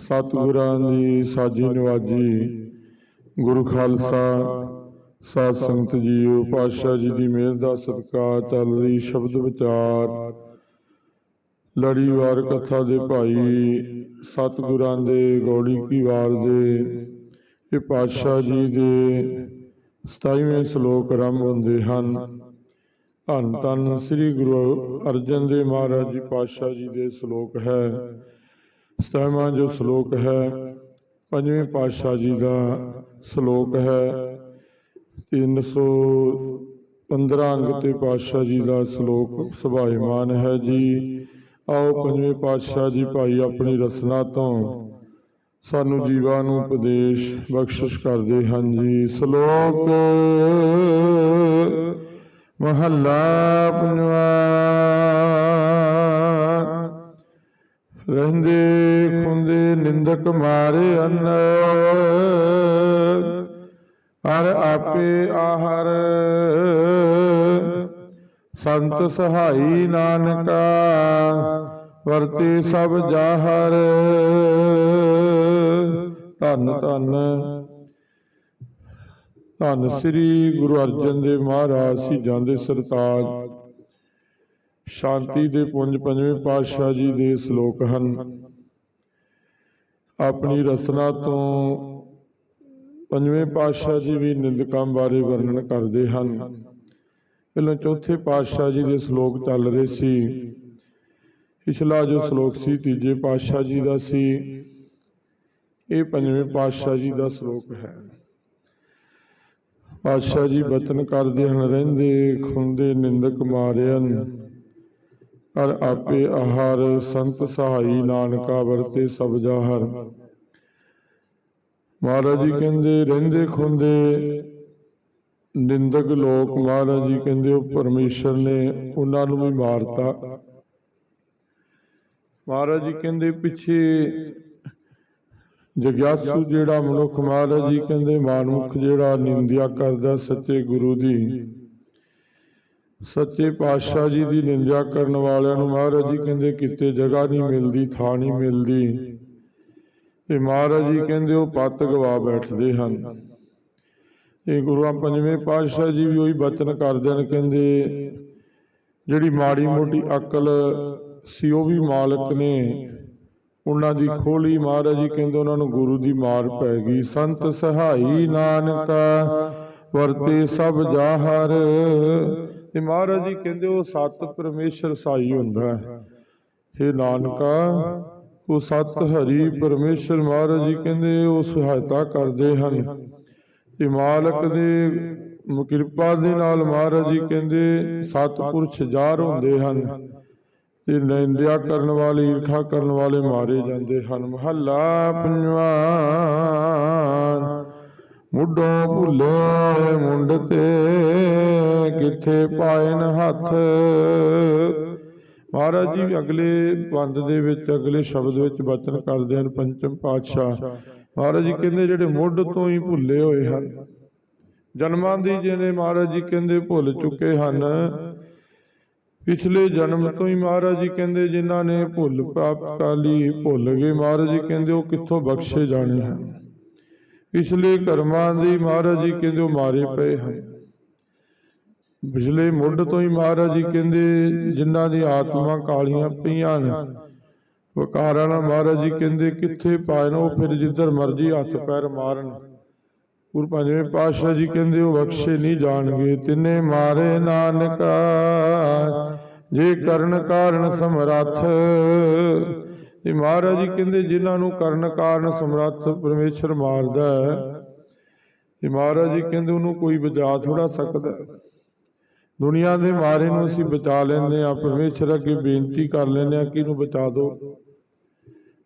ਸਤਿਗੁਰਾਂ ਦੀ ਸਾਜੀ ਨਵਾਜੀ, ਗੁਰੂ ਖਾਲਸਾ, ਸਾਧ ਸੰਗਤ ਜੀਓ, ਪਾਤਸ਼ਾਹ ਜੀ ਦੀ ਮਿਹਰ ਦਾ ਸਦਕਾ ਚੱਲ ਰਹੀ ਸ਼ਬਦ ਵਿਚਾਰ, ਲੜੀਵਾਰ ਕਥਾ ਦੇ ਭਾਈ, ਸਤਿਗੁਰਾਂ ਦੇ ਗੌੜੀ ਕੀ ਵਾਰ ਦੇ, ਇਹ ਪਾਤਸ਼ਾਹ ਜੀ ਦੇ 27ਵੇਂ ਸ਼ਲੋਕ ਆਰੰਭ ਹੁੰਦੇ ਹਨ। ਧੰਨ ਧੰਨ ਸ੍ਰੀ ਗੁਰੂ ਅਰਜਨ ਦੇਵ ਮਹਾਰਾਜ ਜੀ ਪਾਤਸ਼ਾਹ ਜੀ ਦੇ ਸ਼ਲੋਕ ਹੈ। ਸਤਾਵਾਂ ਜੋ ਸ਼ਲੋਕ ਹੈ, ਪੰਜਵੇਂ ਪਾਤਸ਼ਾਹ ਜੀ ਦਾ ਸ਼ਲੋਕ ਹੈ 315 ਅੰਗ ਤੇ ਪਾਤਸ਼ਾਹ ਜੀ ਦਾ ਸ਼ਲੋਕ ਸੁਭਾਇਮਾਨ ਹੈ ਜੀ। ਆਓ ਪੰਜਵੇਂ ਪਾਤਸ਼ਾਹ ਜੀ ਭਾਈ ਆਪਣੀ ਰਸਨਾ ਤੋਂ ਸਾਨੂੰ ਜੀਵਾਂ ਨੂੰ ਉਪਦੇਸ਼, ਬਖਸ਼ਿਸ਼ ਕਰਦੇ ਹਨ ਜੀ। ਸ਼ਲੋਕ ਮਹੱਲਾ ਪੰਜਵਾ ਰਹਿੰਦੇ ਖੁੰਦੇ ਨਿੰਦਕ ਮਾਰੇ ਅੰਨ। ਹਰ ਆਪੇ ਆਹਰ। ਸੰਤ ਸਹਾਈ ਨਾਨਕਾ, ਵਰਤੇ ਸਭ ਜਾਹਰ। ਧੰਨ ਧੰਨ। ਧੰਨ ਸ੍ਰੀ ਗੁਰੂ ਅਰਜਨ ਦੇਵ ਮਹਾਰਾਜ ਸੀ ਜਾਂਦੇ ਸਰਤਾਜ। ਸ਼ਾਂਤੀ ਦੇ ਪੁੰਜ ਪੰਜਵੇਂ ਪਾਤਸ਼ਾਹ ਜੀ ਦੇ ਸ਼ਲੋਕ ਹਨ। ਆਪਣੀ ਰਸਨਾ ਤੋਂ ਪੰਜਵੇਂ ਪਾਤਸ਼ਾਹ ਜੀ ਵੀ ਨਿੰਦਕਾਂ ਬਾਰੇ ਵਰਣਨ ਕਰਦੇ ਹਨ। ਪਹਿਲਾਂ ਚੌਥੇ ਪਾਤਸ਼ਾਹ ਜੀ ਦੇ ਸ਼ਲੋਕ ਚੱਲ ਰਹੇ ਸੀ। ਪਿਛਲਾ ਜੋ ਸ਼ਲੋਕ ਸੀ, ਤੀਜੇ ਪਾਤਸ਼ਾਹ ਜੀ ਦਾ ਸੀ। ਇਹ ਪੰਜਵੇਂ ਪਾਤਸ਼ਾਹ ਜੀ ਦਾ ਸ਼ਲੋਕ ਹੈ। ਪਾਤਸ਼ਾਹ ਜੀ ਬਚਨ ਕਰਦੇ ਹਨ, ਰਹਿੰਦੇ ਖੁੰਦੇ ਨਿੰਦਕ ਮਾਰਿਆਨ ਅਰ ਆਪੇ ਆਹਾਰ ਸੰਤ ਸਹਾਈ ਨਾਨਕਾ ਵਰਤੇ ਸਭ ਜਾਹਰ। ਮਹਾਰਾਜ ਜੀ ਕਹਿੰਦੇ, ਰਹਿੰਦੇ ਖੁੰਦੇ ਨਿੰਦਕ ਲੋਕ, ਮਹਾਰਾਜ ਜੀ ਕਹਿੰਦੇ, ਉਹ ਪਰਮੇਸ਼ਰ ਨੇ ਉਹਨਾਂ ਨੂੰ ਵੀ ਮਾਰਤਾ। ਮਹਾਰਾਜ ਜੀ ਕਹਿੰਦੇ, ਪਿੱਛੇ ਜਗਿਆਸੂ ਜਿਹੜਾ ਮਨੁੱਖ, ਮਹਾਰਾਜ ਜੀ ਕਹਿੰਦੇ ਮਾਨੁੱਖ ਜਿਹੜਾ ਨਿੰਦਿਆ ਕਰਦਾ ਸੱਚੇ ਗੁਰੂ ਦੀ। ਸੱਚੇ ਪਾਤਸ਼ਾਹ ਜੀ ਦੀ ਨਿੰਦਿਆ ਕਰਨ ਵਾਲਿਆਂ ਨੂੰ ਮਹਾਰਾਜ ਜੀ ਕਹਿੰਦੇ ਕਿਤੇ ਜਗ੍ਹਾ ਨਹੀਂ ਮਿਲਦੀ, ਥਾਂ ਨਹੀਂ ਮਿਲਦੀ। ਤੇ ਮਹਾਰਾਜ ਜੀ ਕਹਿੰਦੇ ਉਹ ਪੱਤ ਗਵਾ ਬੈਠਦੇ ਹਨ। ਇਹ ਗੁਰੂਆਂ ਪੰਜਵੇਂ ਪਾਤਸ਼ਾਹ ਜੀ ਵੀ ਉਹੀ ਬਚਨ ਕਰਦੇ ਨੇ, ਕਹਿੰਦੇ ਜਿਹੜੀ ਮਾੜੀ ਮੋਟੀ ਅਕਲ ਸੀ ਉਹ ਵੀ ਮਾਲਕ ਨੇ। ਉਹਨਾਂ ਦੀ ਖੋਲੀ ਮਹਾਰਾਜ ਜੀ ਕਹਿੰਦੇ ਉਹਨਾਂ ਨੂੰ ਗੁਰੂ ਦੀ ਮਾਰ ਪੈ ਗਈ। ਸੰਤ ਸਹਾਈ ਨਾਨਕਾ, ਵਰਤੇ ਸਭ ਜਾਹਰ। ਤੇ ਮਹਾਰਾਜ ਜੀ ਕਹਿੰਦੇ ਉਹ ਸਤ ਪਰਮੇਸ਼ਰ ਸਾਈ ਹੁੰਦਾ ਹੈ। हे ਨਾਨਕਾ, ਉਹ ਸਤ ਹਰੀ ਪਰਮੇਸ਼ਰ ਮਹਾਰਾਜ ਜੀ ਕਹਿੰਦੇ ਉਹ ਸਹਾਇਤਾ ਕਰਦੇ ਹਨ। ਤੇ ਮਾਲਕ ਦੇ ਕਿਰਪਾ ਦੇ ਨਾਲ ਮਹਾਰਾਜ ਜੀ ਕਹਿੰਦੇ ਸਤਪੁਰਸ਼ ਜਾਰ ਹੁੰਦੇ ਹਨ। ਤੇ ਨਿੰਦਿਆ ਕਰਨ ਵਾਲੇ, ਈਰਖਾ ਕਰਨ ਵਾਲੇ ਮਾਰੇ ਜਾਂਦੇ ਹਨ। ਮਹੱਲਾ ਪੰਜਵਾਂ ਮੁੱਢੋਂ ਭੁੱਲੇ ਮੁੰਡ ਤੇ, ਕਿੱਥੇ ਪਾਇਨ ਹੱਥ? ਮਹਾਰਾਜ ਜੀ, ਅਗਲੇ ਬੰਦ ਦੇ ਵਿੱਚ, ਅਗਲੇ ਸ਼ਬਦ ਵਿੱਚ ਬਚਨ ਕਰਦੇ ਹਨ ਪੰਚਮ ਪਾਤਸ਼ਾਹ। ਮਹਾਰਾਜ ਜੀ ਕਹਿੰਦੇ ਜਿਹੜੇ ਮੁੱਢ ਤੋਂ ਹੀ ਭੁੱਲੇ ਹੋਏ ਹਨ, ਜਨਮਾਂ ਦੀ ਜਿਹਨੇ ਮਹਾਰਾਜ ਜੀ ਕਹਿੰਦੇ ਭੁੱਲ ਚੁੱਕੇ ਹਨ, ਪਿਛਲੇ ਜਨਮ ਤੋਂ ਹੀ ਮਹਾਰਾਜ ਜੀ ਕਹਿੰਦੇ ਜਿਨ੍ਹਾਂ ਨੇ ਭੁੱਲ ਪ੍ਰਾਪਤ ਕਰ ਲਈ, ਭੁੱਲ ਗਏ। ਮਹਾਰਾਜ ਜੀ ਕਹਿੰਦੇ ਉਹ ਕਿੱਥੋਂ ਬਖਸ਼ੇ ਜਾਣੇ ਹਨ? ਪਿਛਲੇ ਕਰਮਾਂ ਦੀ ਮਹਾਰਾਜ ਜੀ ਕਹਿੰਦੇ ਮਾਰੇ ਪਏ ਹਨ। ਪਿਛਲੇ ਮੁੱਢ ਤੋਂ ਹੀ ਮਹਾਰਾਜ ਜੀ ਕਹਿੰਦੇ ਜਿਨ੍ਹਾਂ ਦੀ ਆਤਮਾ ਕਾਲੀਆਂ ਪਈਆਂ ਨੇ ਵਕਾਰਾਂ ਨਾਲ ਮਹਾਰਾਜ ਜੀ ਕਹਿੰਦੇ ਕਿੱਥੇ ਪਾਇਨ ਉਹ ਫਿਰ ਜਿੱਧਰ ਮਰਜ਼ੀ ਹੱਥ ਪੈਰ ਮਾਰਨ। ਗੁਰੂ ਪੰਜਵੇਂ ਪਾਤਸ਼ਾਹ ਜੀ ਕਹਿੰਦੇ ਉਹ ਬਖਸ਼ੇ ਨਹੀਂ ਜਾਣਗੇ। ਤਿੰਨੇ ਮਾਰੇ ਨਾਨਕਾ, ਜੇ ਕਰਨ ਕਾਰਨ ਸਮਰੱਥ ਤੇ ਮਹਾਰਾਜ ਜੀ ਕਹਿੰਦੇ ਜਿਨ੍ਹਾਂ ਨੂੰ ਕਰਨ ਕਾਰਨ ਸਮਰੱਥ ਪਰਮੇਸ਼ਰ ਮਾਰਦਾ ਹੈ ਇਹ ਮਹਾਰਾਜ ਜੀ ਕਹਿੰਦੇ ਉਹਨੂੰ ਕੋਈ ਬਚਾ ਥੋੜਾ ਸਕਦਾ ਹੈ। ਦੁਨੀਆ ਦੇ ਮਾਰੇ ਨੂੰ ਅਸੀਂ ਬਚਾ ਲੈਂਦੇ ਆ ਪਰਮੇਸ਼ਰ ਅੱਗੇ ਬੇਨਤੀ ਕਰ ਲੈਂਦੇ ਆ ਕਿ ਇਹਨੂੰ ਬਚਾ ਦਿਓ।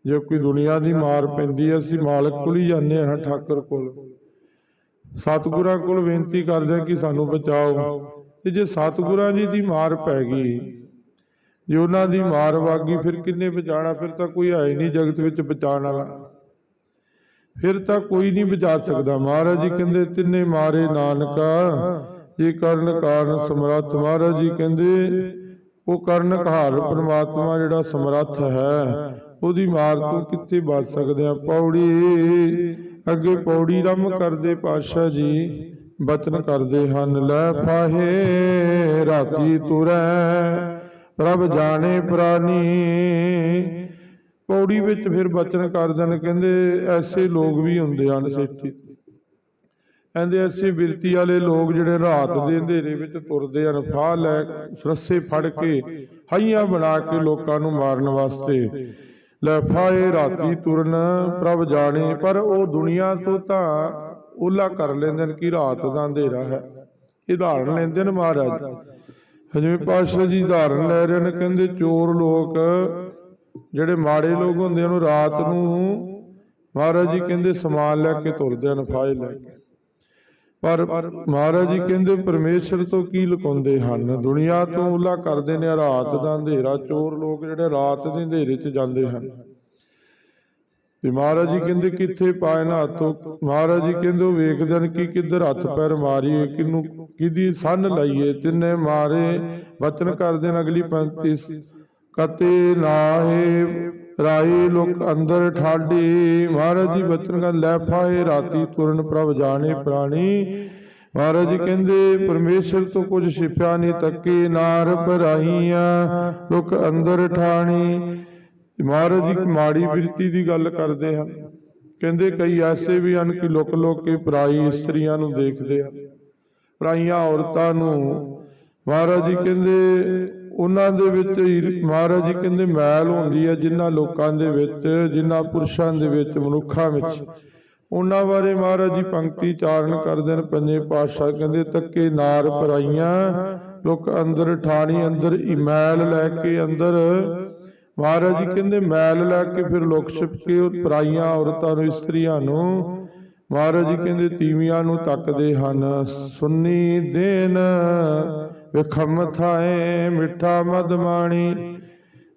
ਜੇ ਕੋਈ ਦੁਨੀਆ ਦੀ ਮਾਰ ਪੈਂਦੀ ਹੈ, ਅਸੀਂ ਮਾਲਕ ਕੋਲ ਹੀ ਜਾਂਦੇ ਹਾਂ, ਠਾਕਰ ਕੋਲ। ਸਤਿਗੁਰਾਂ ਕੋਲ ਬੇਨਤੀ ਕਰਦੇ ਹਾਂ ਕਿ ਸਾਨੂੰ ਬਚਾਓ। ਤੇ ਜੇ ਸਤਿਗੁਰਾਂ ਜੀ ਦੀ ਮਾਰ ਪੈ ਗਈ ਜੇ ਉਹਨਾਂ ਦੀ ਮਾਰ ਵਾਗੀ ਫਿਰ ਕਿੰਨੇ ਬਚਾਣਾ ਫਿਰ ਤਾਂ ਕੋਈ ਹੈ ਨਹੀਂ ਜਗਤ ਵਿੱਚ ਬਚਾਉਣ ਵਾਲਾ। ਫਿਰ ਤਾਂ ਕੋਈ ਨਹੀਂ ਬਚਾ ਸਕਦਾ। ਮਹਾਰਾਜ ਜੀ ਕਹਿੰਦੇ ਤਿੰਨੇ ਮਾਰੇ ਨਾਨਕਾ। ਇਹ ਕਰਨ ਕਾਰਨ ਸਮਰੱਥ। ਮਹਾਰਾਜ ਜੀ ਕਹਿੰਦੇ ਉਹ ਕਰਨ ਕਹਾਰ ਪ੍ਰਮਾਤਮਾ ਜਿਹੜਾ ਸਮਰੱਥ ਹੈ ਉਹਦੀ ਮਾਰ ਤੋਂ ਕਿੱਥੇ ਬਚ ਸਕਦੇ ਆ ਪੌੜੀ ਅੱਗੇ ਪੌੜੀ ਰਮ ਕਰਦੇ ਪਾਤਸ਼ਾਹ ਜੀ ਬਚਨ ਕਰਦੇ ਹਨ। ਲੈ ਫਾਹੇ ਰਾਤੀ ਤੁਰੈ। ਪ੍ਰਭ ਜਾਣੇ ਪ੍ਰਾਨੀ। ਪੌੜੀ ਵਿੱਚ ਫਿਰ ਬਚਨ ਕਰਦੇ ਨੇ ਕਹਿੰਦੇ ਐਸੇ ਲੋਕ ਵੀ ਹੁੰਦੇ ਹਨ ਸੇਠੀ। ਕਹਿੰਦੇ ਐਸੇ ਬਿਰਤੀ ਵਾਲੇ ਲੋਕ ਜਿਹੜੇ ਰਾਤ ਦੇ ਅੰਧੇਰੇ ਵਿੱਚ ਤੁਰਦੇ ਹਨ ਫਾਹ ਲੈ ਰੱਸੇ ਫੜ ਕੇ ਹਈਆਂ ਬਣਾ ਕੇ ਲੋਕਾਂ ਨੂੰ ਮਾਰਨ ਵਾਸਤੇ। ਲੈ ਫਾਏ ਰਾਤੀ ਤੁਰਨ ਪ੍ਰਭ ਜਾਣੇ ਪਰ ਉਹ ਦੁਨੀਆ ਤੋਂ ਤਾਂ ਉਹਲਾ ਕਰ ਲੈਂਦੇ ਨੇ ਕਿ ਰਾਤ ਦਾ ਅੰਧੇਰਾ ਹੈ। ਇਹ ਧਾਰਨ ਲੈਂਦੇ ਨੇ ਮਹਾਰਾਜ। ਹਜਵੇਂ ਪਾਤਸ਼ਾਹ ਜੀ ਧਾਰਨ ਲੈ ਰਹੇ ਨੇ, ਕਹਿੰਦੇ ਚੋਰ ਲੋਕ, ਜਿਹੜੇ ਮਾੜੇ ਲੋਕ ਹੁੰਦੇ ਉਹਨੂੰ ਰਾਤ ਨੂੰ ਮਹਾਰਾਜ ਜੀ ਕਹਿੰਦੇ ਸਮਾਨ ਲੈ ਕੇ ਤੁਰਦੇ ਹਨ, ਫਾਇਲ ਲੈ ਕੇ। ਪਰ ਮਹਾਰਾਜ ਜੀ ਕਹਿੰਦੇ ਪਰਮੇਸ਼ਰ ਤੋਂ ਕੀ ਲੁਕਾਉਂਦੇ ਹਨ? ਦੁਨੀਆ ਤੋਂ ਉਲਾ ਕਰਦੇ ਨੇ, ਰਾਤ ਦਾ ਅੰਧੇਰਾ, ਚੋਰ ਲੋਕ ਜਿਹੜੇ ਰਾਤ ਦੇ ਅੰਧੇਰੇ 'ਚ ਜਾਂਦੇ ਹਨ। ਤੇ ਮਹਾਰਾਜ ਜੀ ਕਹਿੰਦੇ ਕਿੱਥੇ ਪਾਏ ਨਾ ਹੱਥੋਂ? ਮਹਾਰਾਜ ਜੀ ਕਹਿੰਦੇ ਵੇਖਦੇ ਨੇ ਕਿ ਕਿੱਧਰ ਹੱਥ ਪੈਰ ਮਾਰੀਏ ਕਿਨੂੰ ਕਿਹਦੀ ਸੰਨ ਲਾਈਏ? ਤਿੰਨੇ ਮਾਰੇ ਬਚਨ ਕਰਦੇ ਨੇ ਅਗਲੀ ਪੰਕਤੀ ਕਤੇ ਨਾਹੇ ਰਾਈ ਲੋਕ ਅੰਦਰ ਠਾਡੀ। ਮਹਾਰਾਜ ਜੀ ਕਰ ਲੈ ਫਾਏ ਰਾਤੀ ਤੁਰਨ ਪ੍ਰਭ ਜਾਣੇ ਪ੍ਰਾਣੀ। ਮਹਾਰਾਜ ਜੀ ਕਹਿੰਦੇ ਪਰਮੇਸ਼ਰ ਤੋਂ ਕੁਝ ਛਿਪਿਆ ਨਹੀਂ ਤੱਕੇ ਨਾਰ ਪਰਾਈਆਂ ਲੋਕ ਅੰਦਰ ਠਾਣੀ। ਮਹਾਰਾਜ ਇੱਕ ਮਾੜੀ ਬਿਰਤੀ ਦੀ ਗੱਲ ਕਰਦੇ ਹਨ ਕਹਿੰਦੇ ਕਈ ਐਸੇ ਵੀ ਹਨ ਕਿ ਲੁਕ ਲੁਕ ਕੇ ਪਰਾਈ ਇਸਤਰੀਆਂ ਨੂੰ ਦੇਖਦੇ ਹਨ ਪਰਾਈਆਂ ਔਰਤਾਂ ਨੂੰ। ਮਹਾਰਾਜ ਜੀ ਕਹਿੰਦੇ ਉਹਨਾਂ ਦੇ ਵਿੱਚ ਮਹਾਰਾਜ ਜੀ ਕਹਿੰਦੇ ਮੈਲ ਹੁੰਦੀ ਹੈ ਜਿਨ੍ਹਾਂ ਲੋਕਾਂ ਦੇ ਵਿੱਚ ਜਿਨ੍ਹਾਂ ਪੁਰਸ਼ਾਂ ਦੇ ਵਿੱਚ ਮਨੁੱਖਾਂ ਵਿੱਚ। ਉਹਨਾਂ ਬਾਰੇ ਮਹਾਰਾਜ ਜੀ ਪੰਕਤੀ ਚਾਰਨ ਕਰਦੇ ਨੇ ਪੰਜੇ ਪਾਤਸ਼ਾਹ ਕਹਿੰਦੇ ਤੱਕੇ ਨਾਰ ਪਰਾਈਆਂ ਲੋਕ ਅੰਦਰ ਠਾਣੀ ਅੰਦਰ ਹੀ ਮੈਲ ਲੈ ਕੇ ਅੰਦਰ ਮਹਾਰਾਜ ਜੀ ਕਹਿੰਦੇ ਮੈਲ ਲੈ ਕੇ ਫਿਰ ਲੁਕ ਛਿਪ ਕੇ ਉਹ ਪਰਾਈਆਂ ਔਰਤਾਂ ਨੂੰ ਇਸਤਰੀਆਂ ਨੂੰ ਮਹਾਰਾਜ ਜੀ ਕਹਿੰਦੇ ਤੀਵੀਆਂ ਨੂੰ ਤੱਕਦੇ ਹਨ। ਸੁੰਨੀ ਦੇਨ ਵਿਖਮ ਥਾਏ ਮਿੱਠਾ ਮਦ ਮਾਣੀ।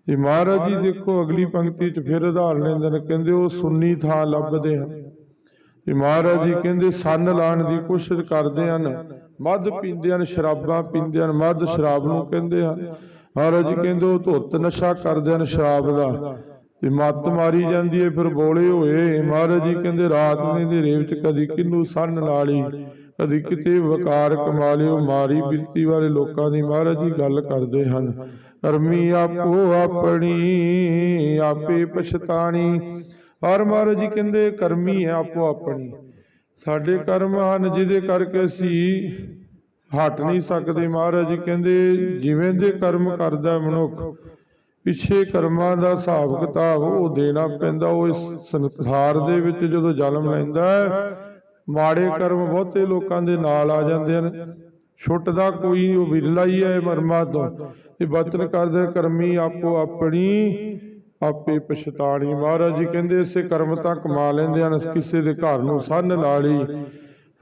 ਤੇ ਮਹਾਰਾਜ ਜੀ ਦੇਖੋ ਅਗਲੀ ਪੰਕਤੀ 'ਚ ਫਿਰ ਉਦਾਹਰਨ ਲੈਂਦੇ ਨੇ ਕਹਿੰਦੇ ਉਹ ਸੁੰਨੀ ਥਾਂ ਲੱਭਦੇ ਹਨ। ਤੇ ਮਹਾਰਾਜ ਜੀ ਕਹਿੰਦੇ ਸੰਨ ਲਾਣ ਦੀ ਕੋਸ਼ਿਸ਼ ਕਰਦੇ ਹਨ। ਮਦ ਪੀਂਦੇ ਹਨ ਸ਼ਰਾਬਾਂ ਪੀਂਦੇ ਹਨ ਮਦ ਸ਼ਰਾਬ ਨੂੰ ਕਹਿੰਦੇ ਹਨ। ਮਹਾਰਾਜ ਕਹਿੰਦੇ ਉਹ ਧੁੱਤ ਨਸ਼ਾ ਕਰਦੇ ਹਨ ਸ਼ਰਾਬ ਦਾ। ਤੇ ਮੱਤ ਮਾਰੀ ਜਾਂਦੀ ਹੈ ਫਿਰ ਬੋਲੇ ਹੋਏ। ਮਹਾਰਾਜ ਜੀ ਕਹਿੰਦੇ, ਰਾਤ ਦੇ ਹਨੇਰੇ ਵਿੱਚ ਕਦੀ ਕਿੰਨੂ ਸੰਨ ਲਾਲੀ ਕਦੀ ਕਿਤੇ ਵਕਾਰ ਕਮਾ ਲਿਓ, ਮਾਰੀ ਬਿਰਤੀ ਵਾਲੇ ਲੋਕਾਂ ਦੀ ਮਹਾਰਾਜ ਜੀ ਗੱਲ ਕਰਦੇ ਹਨ। ਕਰਮੀ ਆਪੋ ਆਪਣੀ, ਆਪੇ ਪਛਤਾਣੀ। ਹਰ ਮਹਾਰਾਜ ਜੀ ਕਹਿੰਦੇ, ਕਰਮੀ ਹੈ ਆਪੋ ਆਪਣੀ। ਸਾਡੇ ਕਰਮ ਹਨ ਜਿਹਦੇ ਕਰਕੇ ਅਸੀਂ ਹਟ ਨਹੀਂ ਸਕਦੇ ਮਹਾਰਾਜ ਜੀ ਕਹਿੰਦੇ ਜਿਵੇਂ ਦੇ ਕਰਮ ਕਰਦਾ ਮਨੁੱਖ ਪਿੱਛੇ ਕਰਮਾਂ ਦਾ ਹਿਸਾਬ ਕਿਤਾਬ ਉਹ ਦੇਣਾ ਪੈਂਦਾ ਉਹ ਇਸ ਸੰਸਾਰ ਦੇ ਵਿੱਚ ਜਦੋਂ ਜਨਮ ਲੈਂਦਾ ਮਾੜੇ ਕਰਮ ਬਹੁਤੇ ਲੋਕਾਂ ਦੇ ਨਾਲ ਆ ਜਾਂਦੇ ਹਨ। ਛੁੱਟਦਾ ਕੋਈ ਉਹ ਵਿਰਲਾ ਹੀ ਹੈ ਮਰਮਾ ਤੋਂ। ਤੇ। ਬਚਨ ਕਰਦੇ ਕਰਮੀ ਆਪੋ ਆਪਣੀ ਆਪੇ ਪਛਤਾਣੀ। ਮਹਾਰਾਜ ਜੀ ਕਹਿੰਦੇ ਇਸੇ ਕਰਮ ਤਾਂ ਕਮਾ ਲੈਂਦੇ ਹਨ ਕਿਸੇ ਦੇ ਘਰ ਨੂੰ ਸੰਨ ਲਾਲੀ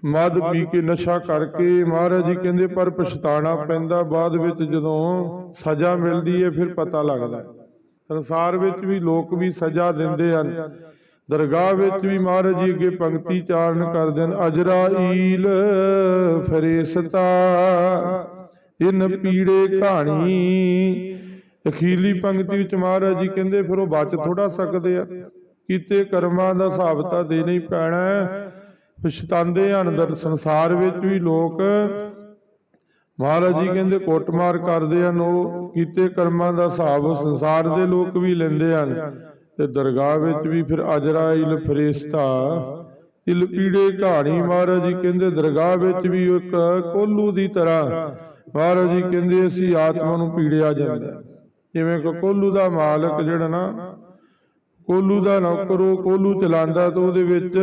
ਮਦ ਪੀ ਕੇ ਨਸ਼ਾ ਕਰਕੇ ਮਹਾਰਾਜ ਜੀ ਕਹਿੰਦੇ ਪਰ ਪਛਤਾਣਾ ਪੈਂਦਾ ਬਾਅਦ ਵਿੱਚ ਜਦੋਂ ਸਜ਼ਾ ਮਿਲਦੀ ਹੈ ਫਿਰ ਪਤਾ ਲੱਗਦਾ ਹੈ। ਸੰਸਾਰ ਵਿੱਚ ਵੀ ਲੋਕ ਵੀ ਸਜ਼ਾ ਦਿੰਦੇ ਹਨ। ਦਰਗਾਹ ਵਿੱਚ ਵੀ ਮਹਾਰਾਜ ਜੀ ਅੱਗੇ ਪੰਕਤੀ ਚਾਰਨ ਕਰਦੇ ਹਨ। ਅਜਰਾਈਲ ਫਰੇਸਤਾ ਇਨ ਪੀੜੇ ਕਹਾਣੀ ਅਖੀਰਲੀ ਪੰਕਤੀ ਵਿੱਚ ਮਹਾਰਾਜ ਜੀ ਕਹਿੰਦੇ ਫਿਰ ਉਹ ਬਚ ਥੋੜਾ ਸਕਦੇ ਆ। ਕੀਤੇ ਕਰਮਾਂ ਦਾ ਹਿਸਾਬ ਤਾਂ ਦੇਣਾ ਹੀ। ਪੈਣਾ ਹੈ। ਪਛਤਾਉਂਦੇ ਹਨ ਦਰ ਸੰਸਾਰ ਵਿੱਚ ਵੀ ਲੋਕ ਮਹਾਰਾਜ ਜੀ ਕਹਿੰਦੇ ਕੁੱਟਮਾਰ ਕਰਦੇ ਹਨ, ਉਹ ਕੀਤੇ ਕਰਮਾਂ ਦਾ ਹਿਸਾਬ ਸੰਸਾਰ ਦੇ ਲੋਕ ਵੀ ਲੈਂਦੇ ਹਨ। ਤੇ ਦਰਗਾਹ ਵਿੱਚ ਵੀ ਫਿਰ ਅਜਰਾਇਲ ਫਰਿਸ਼ਤਾ, ਤਿਲ ਪੀੜੇ ਕਹਾਣੀ ਮਹਾਰਾਜ ਜੀ ਕਹਿੰਦੇ ਦਰਗਾਹ ਵਿੱਚ ਵੀ ਇੱਕ ਕੋਲੂ ਦੀ ਤਰ੍ਹਾਂ ਮਹਾਰਾਜ ਜੀ ਕਹਿੰਦੇ ਅਸੀਂ ਆਤਮਾ ਨੂੰ ਪੀੜਿਆ ਜਾਂਦਾ। ਜਿਵੇਂ ਕਿ ਕੋਲੂ ਦਾ ਮਾਲਕ ਜਿਹੜਾ ਨਾ, ਕੋਲੂ ਦਾ ਨੌਕਰ ਉਹ ਕੋਲੂ ਚਲਾਉਂਦਾ ਤਾਂ ਉਹਦੇ ਵਿੱਚ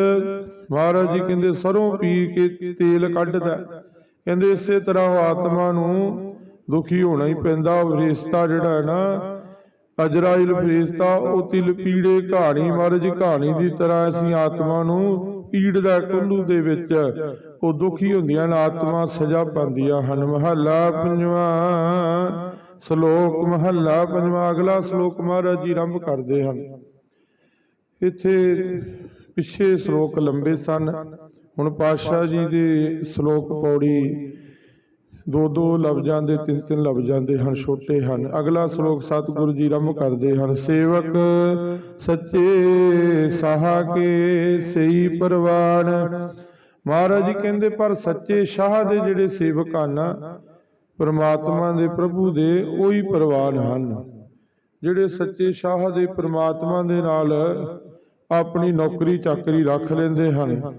ਮਹਾਰਾਜ ਜੀ ਕਹਿੰਦੇ ਸਰੋਂ ਪੀ ਕੇ ਤੇਲ ਕੱਢਦਾ। ਕਹਿੰਦੇ ਇਸੇ ਤਰ੍ਹਾਂ ਉਹ ਆਤਮਾ ਨੂੰ ਦੁਖੀ ਹੋਣਾ ਹੀ ਪੈਂਦਾ। ਉਹ ਫਰਿਸ਼ਤਾ ਜਿਹੜਾ ਹੈ ਨਾ ਅਜਰਾਇਲ ਫਰਿਸ਼ਤਾ ਉਹ ਤਿਲ ਪੀੜੇ ਕਹਾਣੀ ਮਹਾਰਾਜ ਕਹਾਣੀ ਦੀ ਤਰ੍ਹਾਂ ਅਸੀਂ ਆਤਮਾ ਨੂੰ ਪੀੜਦਾ ਕੋਲੂ ਦੇ ਵਿੱਚ। ਉਹ ਦੁਖੀ ਹੁੰਦੀਆਂ ਨੇ ਆਤਮਾ ਸਜ਼ਾ ਪਾਉਂਦੀਆਂ ਹਨ। ਮਹੱਲਾ ਪੰਜਵਾਂ ਸ਼ਲੋਕ ਮਹੱਲਾ ਪੰਜਵਾਂ ਅਗਲਾ ਸ਼ਲੋਕ ਮਹਾਰਾਜ ਜੀ ਆਰੰਭ ਕਰਦੇ ਹਨ। ਇੱਥੇ ਪਿੱਛੇ ਸ਼ਲੋਕ ਲੰਬੇ ਸਨ। ਹੁਣ ਪਾਤਸ਼ਾਹ ਜੀ ਦੇ ਸ਼ਲੋਕ ਪੌੜੀ ਦੋ ਦੋ ਲਫ਼ਜ਼ਾਂ ਦੇ ਤਿੰਨ ਤਿੰਨ ਲਫ਼ਜ਼ਾਂ ਦੇ ਹਨ, ਛੋਟੇ ਹਨ। ਅਗਲਾ ਸ਼ਲੋਕ ਸਤਿਗੁਰੂ ਜੀ ਰੰਭ ਕਰਦੇ ਹਨ। ਸੇਵਕ ਸੱਚੇ ਸਾਹਾ ਕੇ ਸਹੀ ਪਰਵਾਨ। ਮਹਾਰਾਜ ਜੀ ਕਹਿੰਦੇ, ਪਰ ਸੱਚੇ ਸ਼ਾਹ ਦੇ ਜਿਹੜੇ ਸੇਵਕ ਹਨ, ਪਰਮਾਤਮਾ ਦੇ ਪ੍ਰਭੂ ਦੇ ਉਹੀ ਪ੍ਰਵਾਨ ਹਨ। ਜਿਹੜੇ ਸੱਚੇ ਸ਼ਾਹ ਦੇ ਪਰਮਾਤਮਾ ਦੇ ਨਾਲ ਆਪਣੀ ਨੌਕਰੀ ਚਾਕਰੀ ਰੱਖ ਲੈਂਦੇ ਹਨ।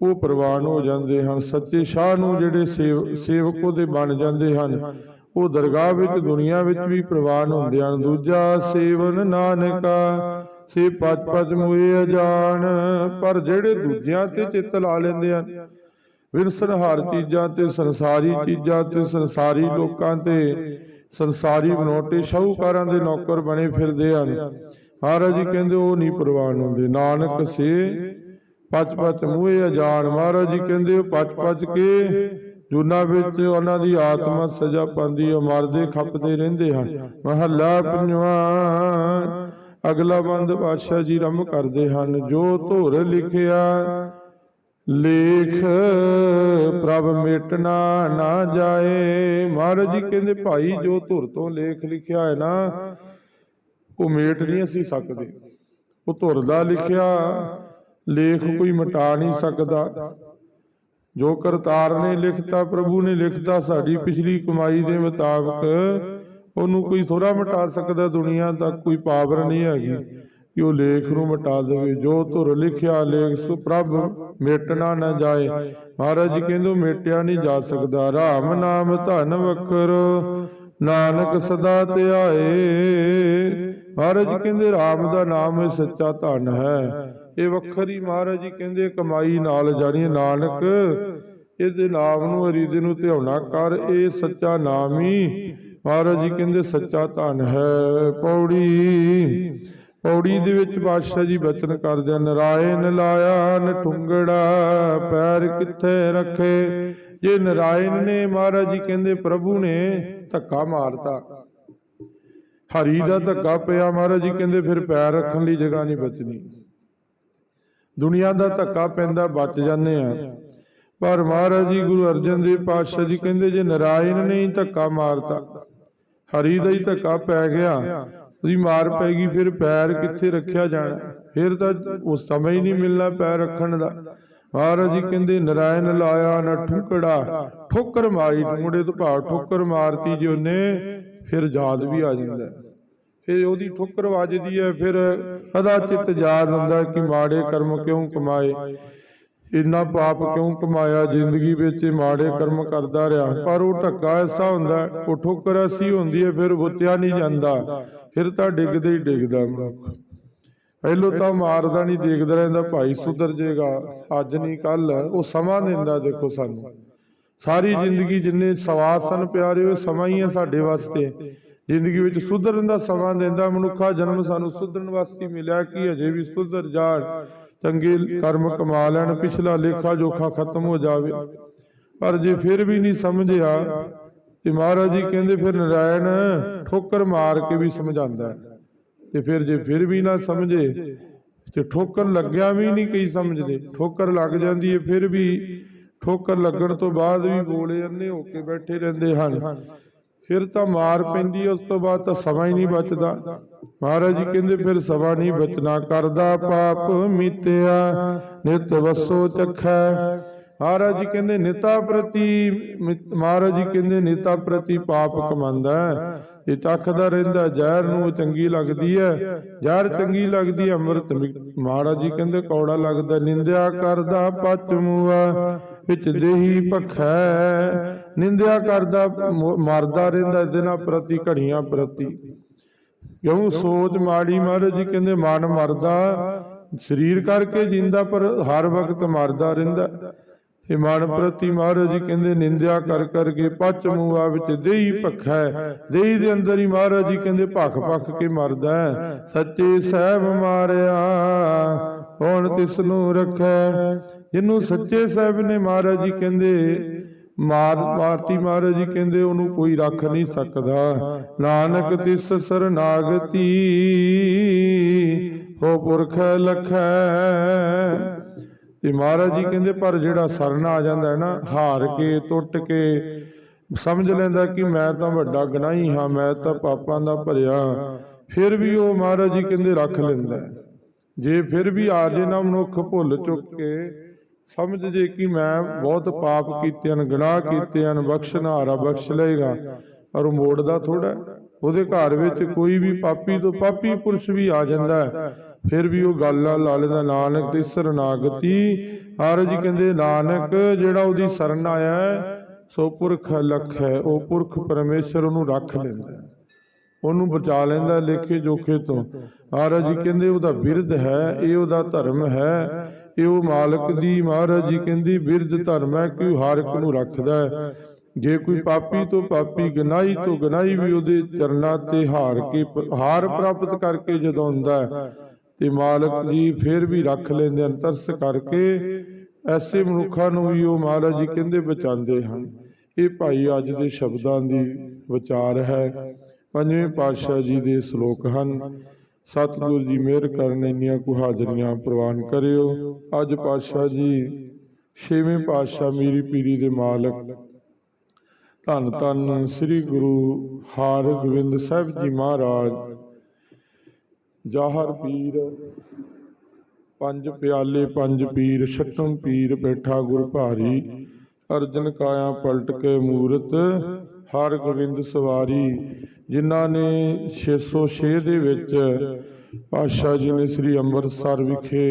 ਉਹ ਪ੍ਰਵਾਨ ਹੋ ਜਾਂਦੇ ਹਨ। ਸੱਚੇ ਸ਼ਾਹ ਨੂੰ ਜਿਹੜੇ ਸੇਵ, ਸੇਵਕ ਬਣ ਜਾਂਦੇ ਹਨ। ਉਹ ਦਰਗਾਹ ਵਿੱਚ, ਦੁਨੀਆ ਵਿੱਚ ਵੀ ਪ੍ਰਵਾਨ ਹੁੰਦੇ ਹਨ। ਦੂਜਾ, ਸੇਵਨ ਨਾਨਕਾ, ਸੇ ਪਚ ਪਚ ਮੁਏ ਅਜਾਨ। ਪਰ ਜਿਹੜੇ ਦੂਜਿਆਂ ਤੇ ਚਿੱਤ ਲਾ ਲੈਂਦੇ ਹਨ ਵਿਰਸਨਹਾਰ ਚੀਜ਼ਾਂ ਤੇ, ਸੰਸਾਰੀ ਚੀਜ਼ਾਂ ਤੇ, ਸੰਸਾਰੀ ਲੋਕਾਂ ਤੇ, ਸੰਸਾਰੀ ਬਨੋਟੇ ਸ਼ਾਹੂਕਾਰਾਂ ਦੇ ਨੌਕਰ ਬਣੇ ਫਿਰਦੇ ਹਨ। ਮਹਾਰਾਜ ਜੀ ਕਹਿੰਦੇ ਉਹ ਨਹੀਂ ਪ੍ਰਵਾਨ ਹੁੰਦੇ। ਨਾਨਕ ਸੇ ਪਚ ਪਚ ਮੂਹੇ ਅਜਾਨ। ਮਹਾਰਾਜ ਜੀ ਕਹਿੰਦੇ ਉਹ ਪਚ ਪਚ ਕੇ ਜੁਨਾ ਵਿੱਚ ਉਹਨਾਂ ਦੀ ਆਤਮਾ ਸਜ਼ਾ ਪਾਉਂਦੀ ਹੈ। ਮਰਦੇ ਖੱਪਦੇ ਰਹਿੰਦੇ ਹਨ। ਮਹੱਲਾ ਪੰਜਵਾਂ ਅਗਲਾ ਬੰਦ ਪਾਤਸ਼ਾਹ ਜੀ ਰਮ ਕਰਦੇ ਹਨ। ਜੋ ਧੁਰ ਲਿਖਿਆ ਲੇਖ ਪ੍ਰਭ ਮਿਟਣਾ ਨਾ ਜਾਏ। ਮਹਾਰਾਜ ਜੀ ਕਹਿੰਦੇ ਭਾਈ ਜੋ ਧੁਰ ਤੋਂ ਲੇਖ ਲਿਖਿਆ ਹੈ ਨਾ ਉਹ ਮੇਟ ਨਹੀਂ ਅਸੀਂ ਸਕਦੇ। ਉਹ ਧੁਰ ਦਾ ਲਿਖਿਆ, ਲੇਖ ਕੋਈ ਮਿਟਾ ਨਹੀਂ ਸਕਦਾ। ਜੋ ਕਰਤਾਰ ਨੇ ਲਿਖਤਾ, ਪ੍ਰਭੂ ਨੇ ਲਿਖਤਾ, ਸਾਡੀ ਪਿਛਲੀ ਕਮਾਈ ਦੇ ਮੁਤਾਬਕ ਉਹਨੂੰ ਕੋਈ ਥੋੜਾ ਮਿਟਾ ਸਕਦਾ, ਦੁਨੀਆ ਤੱਕ ਕੋਈ ਪਾਵਰ ਨਹੀਂ ਹੈਗੀ ਕਿ ਉਹ ਲੇਖ ਨੂੰ ਮਿਟਾ ਦੇਵੇ। ਜੋ ਧੁਰ ਲਿਖਿਆ, ਲੇਖ ਸੁ ਪ੍ਰਭ ਮਿਟਣਾ ਨਾ ਜਾਏ। ਮਹਾਰਾਜ ਜੀ ਕਹਿੰਦੇ ਮੇਟਿਆ ਮਿਟਿਆ ਨਹੀਂ ਜਾ ਸਕਦਾ। ਰਾਮ ਨਾਮ ਧਨ ਵਖਰ, ਨਾਨਕ ਸਦਾ ਧਿਆਏ। ਮਹਾਰਾਜ ਜੀ ਕਹਿੰਦੇ ਰਾਮ ਦਾ ਨਾਮ ਇਹ ਸੱਚਾ ਧਨ ਹੈ। ਇਹ ਵੱਖਰੀ ਮਹਾਰਾਜ ਜੀ ਕਹਿੰਦੇ ਕਮਾਈ ਨਾਲ ਜਾਣੀ ਨਾਨਕ ਇਹਦੇ ਨਾਮ ਨੂੰ ਹਰੀਦੇ ਨੂੰ ਧਿਆਉਣਾ ਕਰ ਇਹ ਸੱਚਾ ਨਾਮ ਹੀ। ਮਹਾਰਾਜ ਜੀ ਕਹਿੰਦੇ ਸੱਚਾ ਧਨ ਹੈ। ਪੌੜੀ ਪੌੜੀ ਦੇ ਵਿੱਚ ਬਾਦਸ਼ਾਹ ਜੀ ਬਚਨ ਕਰਦੇ ਹਨ, ਨਰਾਇਣ ਲਾਇਆ ਨਠੁੰਗੜਾ ਪੈਰ ਕਿੱਥੇ ਰੱਖੇ? ਜੇ ਨਰਾਇਣ ਨੇ ਮਹਾਰਾਜ ਜੀ ਕਹਿੰਦੇ ਪ੍ਰਭੂ ਨੇ ਧੱਕਾ ਮਾਰਤਾ। ਹਰੀ ਦਾ ਧੱਕਾ ਪਿਆ ਮਹਾਰਾਜ ਜੀ ਕਹਿੰਦੇ ਫਿਰ ਪੈਰ ਰੱਖਣ ਲਈ ਜਗ੍ਹਾ ਨਹੀਂ ਬਚਣੀ। ਦੁਨੀਆ ਦਾ ਧੱਕਾ ਪੈਂਦਾ ਬਚ ਜਾਂਦੇ ਆ। ਪਰ ਮਹਾਰਾਜ ਜੀ ਗੁਰੂ ਅਰਜਨ ਦੇਵ ਪਾਤਸ਼ਾਹ ਜੀ ਕਹਿੰਦੇ ਜੇ ਨਰਾਇਣ ਨੇ ਹੀ ਧੱਕਾ ਮਾਰਤਾ ਹਰੀ ਦਾ ਹੀ ਧੱਕਾ ਪੈ ਗਿਆ। ਉਹਦੀ ਮਾਰ ਪੈ ਗਈ ਫਿਰ ਪੈਰ ਕਿੱਥੇ ਰੱਖਿਆ ਜਾਣਾ? ਫਿਰ ਤਾਂ ਉਹ ਸਮਾਂ ਹੀ ਨਹੀਂ ਮਿਲਣਾ ਪੈਰ ਰੱਖਣ ਦਾ। ਮਹਾਰਾਜ ਜੀ ਕਹਿੰਦੇ ਨਰਾਇਣ ਲਾਇਆ ਨਾ ਠੁਕੜਾ ਠੋਕਰ ਮਾਰੀ ਮੁੰਡੇ ਤੋਂ ਭਾਵ ਠੋਕਰ ਮਾਰਤੀ ਜੀ ਉਹਨੇ ਫਿਰ ਯਾਦ ਵੀ ਆ ਜਾਂਦਾ। ਫਿਰ ਉਹਦੀ ਠੋਕਰ ਵੱਜਦੀ ਹੈ, ਫਿਰ ਅਦਾ ਚਿੱਤ ਯਾਦ ਹੁੰਦਾ ਕਿ ਮਾੜੇ ਕਰਮ ਕਿਉਂ ਕਮਾਏ? ਇੰਨਾ ਪਾਪ ਕਿਉਂ ਕਮਾਇਆ? ਜ਼ਿੰਦਗੀ ਵਿੱਚ ਮਾੜੇ ਕਰਮ ਕਰਦਾ ਰਿਹਾ। ਪਰ ਉਹ ਢੱਕਾ ਐਸਾ ਹੁੰਦਾ, ਉਹ ਠੋਕਰ ਐਸੀ ਹੁੰਦੀ ਹੈ, ਫਿਰ ਬੁੱਤਿਆ ਨਹੀਂ ਜਾਂਦਾ। ਫਿਰ ਤਾਂ ਡਿੱਗਦੇ ਹੀ ਡਿੱਗਦਾ ਮਨੁੱਖ। ਪਹਿਲੋਂ ਤਾਂ ਮਾਰਦਾ ਨਹੀਂ, ਦੇਖਦਾ ਰਹਿੰਦਾ, ਭਾਈ ਸੁਧਰ ਜੇਗਾ ਅੱਜ ਨਹੀਂ ਕੱਲ ਉਹ ਸਮਾਂ ਦਿੰਦਾ ਦੇਖੋ ਸਾਨੂੰ। ਸਾਰੀ ਜ਼ਿੰਦਗੀ ਜਿੰਨੇ ਸਵਾਦ ਸਨ ਪਿਆਰੇ, ਉਹ ਸਮਾਂ ਹੀ ਹੈ ਸਾਡੇ ਵਾਸਤੇ। ਜ਼ਿੰਦਗੀ ਵਿੱਚ ਸੁਧਰਨ ਦਾ ਸਮਾਂ ਦਿੰਦਾ ਮਨੁੱਖਾ ਜਨਮ ਸਾਨੂੰ ਸੁਧਰਨ ਵਾਸਤੇ ਮਿਲਿਆ ਕਿ ਅਜੇ ਵੀ ਸੁਧਰ ਜਾਣ। ਚੰਗੇ ਕਰਮ ਕਮਾ ਲੈਣ, ਪਿਛਲਾ ਲੇਖਾ ਜੋਖਾ ਖਤਮ ਹੋ ਜਾਵੇ। ਪਰ ਜੇ ਫਿਰ ਵੀ ਨਹੀਂ ਸਮਝਿਆ, ਤੇ ਮਹਾਰਾਜ ਜੀ ਕਹਿੰਦੇ ਫਿਰ ਨਰਾਇਣ ਠੋਕਰ ਮਾਰ ਕੇ ਵੀ ਸਮਝਾਉਂਦਾ ਤੇ ਫਿਰ ਜੇ ਫਿਰ ਵੀ ਨਾ ਸਮਝੇ, ਤੇ ਠੋਕਰ ਲੱਗਿਆ ਵੀ ਨਹੀਂ ਕਈ ਸਮਝਦੇ। ਠੋਕਰ ਲੱਗ ਜਾਂਦੀ ਹੈ, ਫਿਰ ਵੀ ਠੋਕਰ ਲੱਗਣ ਤੋਂ ਬਾਅਦ ਵੀ ਬੋਲੇ ਅੰਨੇ ਹੋ ਕੇ ਬੈਠੇ ਰਹਿੰਦੇ ਹਨ। ਫਿਰ ਤਾਂ ਮਾਰ ਪੈਂਦੀ ਉਸ ਤੋਂ ਬਾਅਦ ਤਾਂ ਸਮਾਂ ਹੀ ਨਹੀਂ ਬਚਦਾ। ਮਹਾਰਾਜ ਜੀ ਕਹਿੰਦੇ ਫਿਰ ਸਮਾਂ ਨਹੀਂ ਬਚਣਾ ਕਰਦਾ ਪਾਪ ਮੀਤਿਆ ਨਿਤ ਵਸੋ ਚਖੈ। ਮਹਾਰਾਜ ਜੀ ਕਹਿੰਦੇ ਨਿਤਾ ਪ੍ਰਤੀ ਮਹਾਰਾਜ ਜੀ ਕਹਿੰਦੇ ਨਿਤਾ ਪ੍ਰਤੀ ਪਾਪ ਕਮਾਂਦਾ ਇਹ ਚੱਖਦਾ ਰਹਿੰਦਾ ਜ਼ਹਿਰ ਨੂੰ ਚੰਗੀ ਲੱਗਦੀ ਹੈ। ਜ਼ਹਿਰ ਚੰਗੀ ਲੱਗਦੀ ਅੰਮ੍ਰਿਤ ਮਹਾਰਾਜ ਜੀ ਕਹਿੰਦੇ ਕੌੜਾ ਲੱਗਦਾ ਨਿੰਦਿਆ ਕਰਦਾ ਪਚ ਮੂਆ ਵਿੱਚ ਦੇਹੀ ਭਖੈ। ਨਿੰਦਿਆ ਕਰਦਾ, ਮ- ਮਰਦਾ ਰਹਿੰਦਾ, ਇਹਦੇ ਪ੍ਰਤੀ ਘੜੀਆਂ ਪ੍ਰਤੀ। ਕਿਉਂ ਸੋਚ ਮਾੜੀ ਮਹਾਰਾਜ ਜੀ ਕਹਿੰਦੇ, ਮਨ ਮਰਦਾ, ਸਰੀਰ ਕਰਕੇ ਜਿੰਦਾ, ਪਰ ਹਰ ਵਕਤ ਮਰਦਾ ਰਹਿੰਦਾ। ਇਹ ਮਨ ਪ੍ਰਤੀ ਮਹਾਰਾਜ ਜੀ ਕਹਿੰਦੇ, ਨਿੰਦਿਆ ਕਰ ਕਰਕੇ ਪਚ ਮੂਆ ਵਿੱਚ ਦੇਹੀ ਭਖੈ। ਦੇਹੀ ਦੇ ਅੰਦਰ ਹੀ ਮਹਾਰਾਜ ਜੀ ਕਹਿੰਦੇ, ਭਖ ਭਖ ਕੇ ਮਰਦਾ ਸੱਚੇ ਸਹਿਬ ਮਾਰਿਆ ਹੁਣ ਤਿਸ ਨੂੰ ਰੱਖੈ? ਜਿਹਨੂੰ ਸੱਚੇ ਸਾਹਿਬ ਨੇ ਮਹਾਰਾਜ ਜੀ ਕਹਿੰਦੇ ਮਾਰ ਮਾਰਤੀ ਮਹਾਰਾਜ ਜੀ ਕਹਿੰਦੇ ਉਹਨੂੰ ਕੋਈ ਰੱਖ ਨਹੀਂ ਸਕਦਾ। ਨਾਨਕ ਤਿਸ ਸਰਨਾਗਤੀ ਹੋ ਪੁਰਖ ਲਖੈ। ਤੇ ਮਹਾਰਾਜ ਜੀ ਕਹਿੰਦੇ ਪਰ ਜਿਹੜਾ ਸਰਨ ਆ ਜਾਂਦਾ ਹੈ ਨਾ ਹਾਰ ਕੇ ਟੁੱਟ ਕੇ ਸਮਝ ਲੈਂਦਾ ਕਿ ਮੈਂ ਤਾਂ ਵੱਡਾ ਗਨਾਹੀ ਹਾਂ ਮੈਂ ਤਾਂ ਪਾਪਾਂ ਦਾ ਭਰਿਆ। ਫਿਰ ਵੀ ਉਹ ਮਹਾਰਾਜ ਜੀ ਕਹਿੰਦੇ ਰੱਖ ਲੈਂਦਾ। ਜੇ ਫਿਰ ਵੀ ਆ ਜੇ ਨਾ ਮਨੁੱਖ ਭੁੱਲ ਚੁੱਕ ਕੇ ਸਮਝ ਜੇ ਕਿ ਮੈਂ ਬਹੁਤ ਪਾਪ ਕੀਤੇ ਹਨ ਗੁਨਾਹ ਕੀਤੇ ਹਨ ਬਖਸ਼ਣਹਾਰਾ ਬਖਸ਼ ਲਏਗਾ ਪਰ ਉਹ ਮੋੜਦਾ ਥੋੜਾ ਉਹਦੇ ਘਰ ਵਿੱਚ ਕੋਈ ਵੀ ਪਾਪੀ ਤੋਂ ਪਾਪੀ ਪੁਰਸ਼ ਵੀ ਆ ਜਾਂਦਾ ਹੈ। ਫਿਰ ਵੀ ਉਹ ਗੱਲ ਆ ਲਾ ਲੈਂਦਾ ਨਾਨਕ ਤੇ ਸਰਨਾਗਤੀ ਮਹਾਰਾਜ ਕਹਿੰਦੇ ਨਾਨਕ ਜਿਹੜਾ ਉਹਦੀ ਸ਼ਰਨ ਆਇਆ ਹੈ, ਸੋ ਪੁਰਖ ਲਖ ਹੈ। ਉਹ ਪੁਰਖ ਪਰਮੇਸ਼ਰ ਉਹਨੂੰ ਰੱਖ ਲੈਂਦਾ ਹੈ। ਉਹਨੂੰ ਬਚਾ ਲੈਂਦਾ ਲੇਖੇ ਜੋਖੇ ਤੋਂ। ਮਹਾਰਾਜ ਜੀ ਕਹਿੰਦੇ ਉਹਦਾ ਬਿਰਧ ਹੈ ਇਹ ਉਹਦਾ ਧਰਮ ਹੈ। ਇਹ ਉਹ ਮਾਲਕ ਦੀ ਮਹਾਰਾਜ ਜੀ ਕਹਿੰਦੀ, ਬਿਰਧ ਧਰਮ ਹੈ ਕਿ ਹਰ ਇੱਕ ਨੂੰ ਰੱਖਦਾ ਹੈ? ਜੇ ਕੋਈ ਪਾਪੀ ਤੋਂ ਪਾਪੀ ਗਨਾਹੀ ਤੋਂ ਗਨਾਹੀ ਵੀ ਉਹਦੇ ਚਰਨਾਂ ਤੇ ਹਾਰ ਕੇ, ਹਾਰ ਪ੍ਰਾਪਤ ਕਰਕੇ ਜਦੋਂ ਆਉਂਦਾ ਹੈ ਤੇ ਮਾਲਕ ਜੀ ਫਿਰ ਵੀ ਰੱਖ ਲੈਂਦੇ ਹਨ, ਤਰਸ ਕਰਕੇ ਐਸੇ ਮਨੁੱਖਾਂ ਨੂੰ ਵੀ ਉਹ ਮਹਾਰਾਜ ਜੀ ਕਹਿੰਦੇ ਬਚਾਉਂਦੇ ਹਨ। ਇਹ ਭਾਈ ਅੱਜ ਦੇ ਸ਼ਬਦਾਂ ਦੀ ਵਿਚਾਰ ਹੈ। ਪੰਜਵੇਂ ਪਾਤਸ਼ਾਹ ਜੀ ਦੇ ਸ਼ਲੋਕ ਹਨ ਸਤਿਗੁਰ ਜੀ ਮਿਹਰ ਕਰਨ ਇੰਨੀਆਂ ਕੁ ਹਾਜ਼ਰੀਆਂ ਪ੍ਰਵਾਨ ਕਰਿਓ। ਅੱਜ ਪਾਤਸ਼ਾਹ ਜੀ, ਛੇਵੇਂ ਪਾਤਸ਼ਾਹ ਮੀਰੀ ਪੀਰੀ ਦੇ ਮਾਲਕ, ਧੰਨ ਧੰਨ ਸ੍ਰੀ ਗੁਰੂ ਹਰਗੋਬਿੰਦ ਸਾਹਿਬ ਜੀ ਮਹਾਰਾਜ, ਜਾਹਰ ਪੀਰ, ਪੰਜ ਪਿਆਲੇ, ਪੰਜ ਪੀਰ ਛਟਮ ਪੀਰ, ਬੈਠਾ ਗੁਰ ਭਾਰੀ, ਅਰਜਨ ਕਾਇਆ, ਪਲਟ ਕੇ ਮੂਰਤ ਹਰ ਗੋਬਿੰਦ ਸਵਾਰੀ, ਜਿਨ੍ਹਾਂ ਨੇ 606 ਦੇ ਵਿੱਚ ਪਾਤਸ਼ਾਹ ਜੀ ਨੇ ਸ੍ਰੀ ਅੰਮ੍ਰਿਤਸਰ ਵਿਖੇ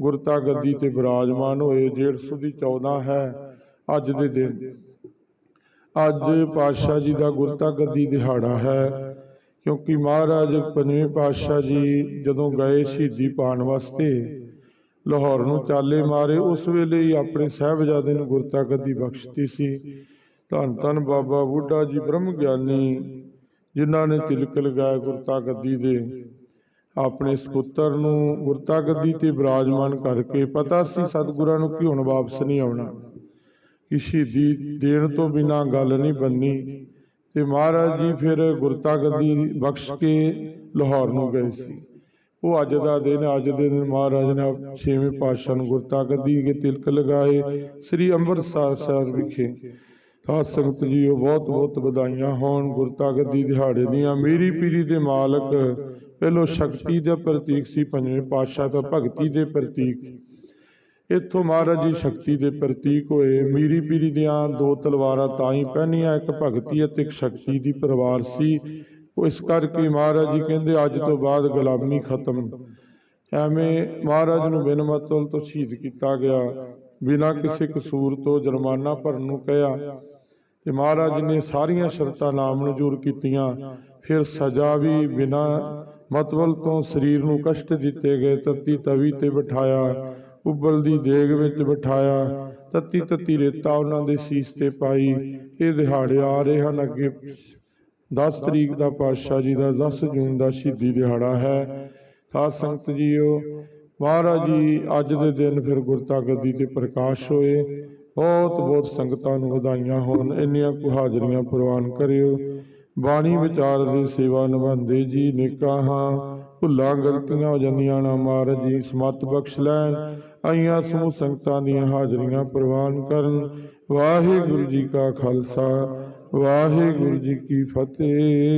ਗੁਰਤਾ ਗੱਦੀ ਤੇ ਬਿਰਾਜਮਾਨ ਹੋਏ, ਜੇਠ ਦੀ 14 ਹੈ ਅੱਜ ਦੇ ਦਿਨ। ਅੱਜ ਪਾਤਸ਼ਾਹ ਜੀ ਦਾ ਗੁਰਤਾ ਗੱਦੀ ਦਿਹਾੜਾ ਹੈ, ਕਿਉਂਕਿ ਮਹਾਰਾਜ ਪੰਜਵੇਂ ਪਾਤਸ਼ਾਹ ਜੀ ਜਦੋਂ ਗਏ ਸ਼ਹੀਦੀ ਪਾਣ ਵਾਸਤੇ, ਲਾਹੌਰ ਨੂੰ ਚਾਲੇ ਮਾਰੇ, ਉਸ ਵੇਲੇ ਹੀ ਆਪਣੇ ਸਾਹਿਬਜ਼ਾਦੇ ਨੂੰ ਗੁਰਤਾ ਗੱਦੀ ਬਖਸ਼ਤੀ ਸੀ। ਧੰਨ ਧੰਨ ਬਾਬਾ ਬੁੱਢਾ ਜੀ ਬ੍ਰਹਮ ਗਿਆਨੀ ਜਿਨ੍ਹਾਂ ਨੇ ਤਿਲਕ ਲਗਾਇਆ ਗੁਰਤਾ ਗੱਦੀ ਦੇ। ਆਪਣੇ ਸੁਪੁੱਤਰ ਨੂੰ ਗੁਰਤਾ ਗੱਦੀ ਤੇ ਬਿਰਾਜਮਾਨ ਕਰਕੇ ਪਤਾ ਸੀ ਸਤਿਗੁਰਾਂ ਨੂੰ ਕਿ ਹੁਣ ਵਾਪਸ ਨਹੀਂ ਆਉਣਾ। ਕਿ ਸ਼ਹੀਦੀ ਦੇਣ ਤੋਂ ਬਿਨਾ ਗੱਲ ਨਹੀਂ ਬੰਨੀ ਤੇ ਮਹਾਰਾਜ ਜੀ ਫਿਰ ਗੁਰਤਾ ਗੱਦੀ ਬਖਸ਼ ਕੇ ਲਾਹੌਰ ਨੂੰ ਗਏ ਸੀ। ਉਹ ਅੱਜ ਦਾ ਦਿਨ, ਅੱਜ ਦੇ ਦਿਨ ਮਹਾਰਾਜ ਨੇ ਛੇਵੇਂ ਪਾਤਸ਼ਾਹ ਨੂੰ ਗੁਰਤਾ ਗੱਦੀ ਕੇ ਤਿਲਕ ਲਗਾਏ ਸ੍ਰੀ ਅੰਮ੍ਰਿਤਸਰ ਸਾਹਿਬ ਵਿਖੇ। ਤਾਂ ਸੰਗਤ ਜੀ, ਉਹ ਬਹੁਤ ਬਹੁਤ ਵਧਾਈਆਂ ਹੋਣ ਗੁਰਤਾਗਤ ਦੀ ਦਿਹਾੜੇ ਦੀਆਂ। ਮੇਰੀ ਪੀਰੀ ਦੇ ਮਾਲਕ ਪਹਿਲੋ ਸ਼ਕਤੀ ਦਾ ਪ੍ਰਤੀਕ ਸੀ, ਪੰਜਵੇਂ ਪਾਤਸ਼ਾਹ ਤਾਂ ਭਗਤੀ ਦੇ ਪ੍ਰਤੀਕ। ਇੱਥੋਂ ਮਹਾਰਾਜ ਜੀ ਸ਼ਕਤੀ ਦੇ ਪ੍ਰਤੀਕ ਹੋਏ। ਮੀਰੀ ਪੀਰੀ ਦੀਆਂ ਦੋ ਤਲਵਾਰਾਂ ਤਾਂ ਹੀ ਪਹਿਨੀਆਂ, ਇੱਕ ਭਗਤੀ ਅਤੇ ਇੱਕ ਸ਼ਕਤੀ ਦੀ ਪਰਿਵਾਰ ਸੀ। ਉਹ ਇਸ ਕਰਕੇ ਮਹਾਰਾਜ ਜੀ ਕਹਿੰਦੇ, ਅੱਜ ਤੋਂ ਬਾਅਦ ਗੁਲਾਮੀ ਖਤਮ। ਐਵੇਂ ਮਹਾਰਾਜ ਨੂੰ ਬਿਨ ਮਤਲਬ ਤੋਂ ਸ਼ਹੀਦ ਕੀਤਾ ਗਿਆ। ਬਿਨਾਂ ਕਿਸੇ ਕਸੂਰ ਤੋਂ ਜੁਰਮਾਨਾ ਭਰਨ ਨੂੰ ਕਿਹਾ। ਤੇ ਮਹਾਰਾਜ ਨੇ ਸਾਰੀਆਂ ਸ਼ਰਤਾਂ ਨਾਮਨਜ਼ੂਰ ਕੀਤੀਆਂ। ਫਿਰ ਸਜ਼ਾ ਵੀ ਬਿਨਾਂ ਮਤਵਲ ਤੋਂ ਸਰੀਰ ਨੂੰ ਕਸ਼ਟ ਦਿੱਤੇ ਗਏ। ਤੱਤੀ ਤਵੀ ਤੇ ਬਿਠਾਇਆ ਉਬਲਦੀ ਦੇਗ ਵਿੱਚ ਬਿਠਾਇਆ। ਤੱਤੀ ਤੱਤੀ ਰੇਤਾ ਉਹਨਾਂ ਦੇ ਸੀਸ ਤੇ ਪਾਈ। ਇਹ ਦਿਹਾੜੇ ਆ ਰਹੇ ਹਨ। ਅੱਗੇ 10 ਤਰੀਕ ਦਾ ਪਾਤਸ਼ਾਹ ਜੀ ਦਾ 10 ਜੂਨ ਦਾ ਸ਼ਹੀਦੀ ਦਿਹਾੜਾ ਹੈ। ਸਾਧ ਸੰਗਤ ਜੀਓ, ਮਹਾਰਾਜ ਜੀ ਅੱਜ ਦੇ ਦਿਨ ਫਿਰ ਗੁਰਤਾ ਗੱਦੀ ਤੇ ਪ੍ਰਕਾਸ਼ ਹੋਏ। ਬਹੁਤ ਬਹੁਤ ਸੰਗਤਾਂ ਨੂੰ ਵਧਾਈਆਂ ਹੋਣ। ਇੰਨੀਆਂ ਕੁ ਹਾਜ਼ਰੀਆਂ ਪ੍ਰਵਾਨ ਕਰਿਓ। ਬਾਣੀ ਵਿਚਾਰ ਦੀ ਸੇਵਾ ਨਿਭਾਉਂਦੇ ਜੀ ਨੇਕਾਂ ਹਾਂ। ਭੁੱਲਾਂ ਗਲਤੀਆਂ ਹੋ ਜਾਂਦੀਆਂ ਨਾ ਮਹਾਰਾਜ ਜੀ, ਸਮਤ ਬਖਸ਼ ਲੈਣ। ਆਈਆਂ ਸਮੂਹ ਸੰਗਤਾਂ ਦੀਆਂ ਹਾਜ਼ਰੀਆਂ ਪ੍ਰਵਾਨ ਕਰਨ। ਵਾਹਿਗੁਰੂ ਜੀ ਕਾ ਖਾਲਸਾ, ਵਾਹਿਗੁਰੂ ਜੀ ਕੀ ਫਤਿਹ।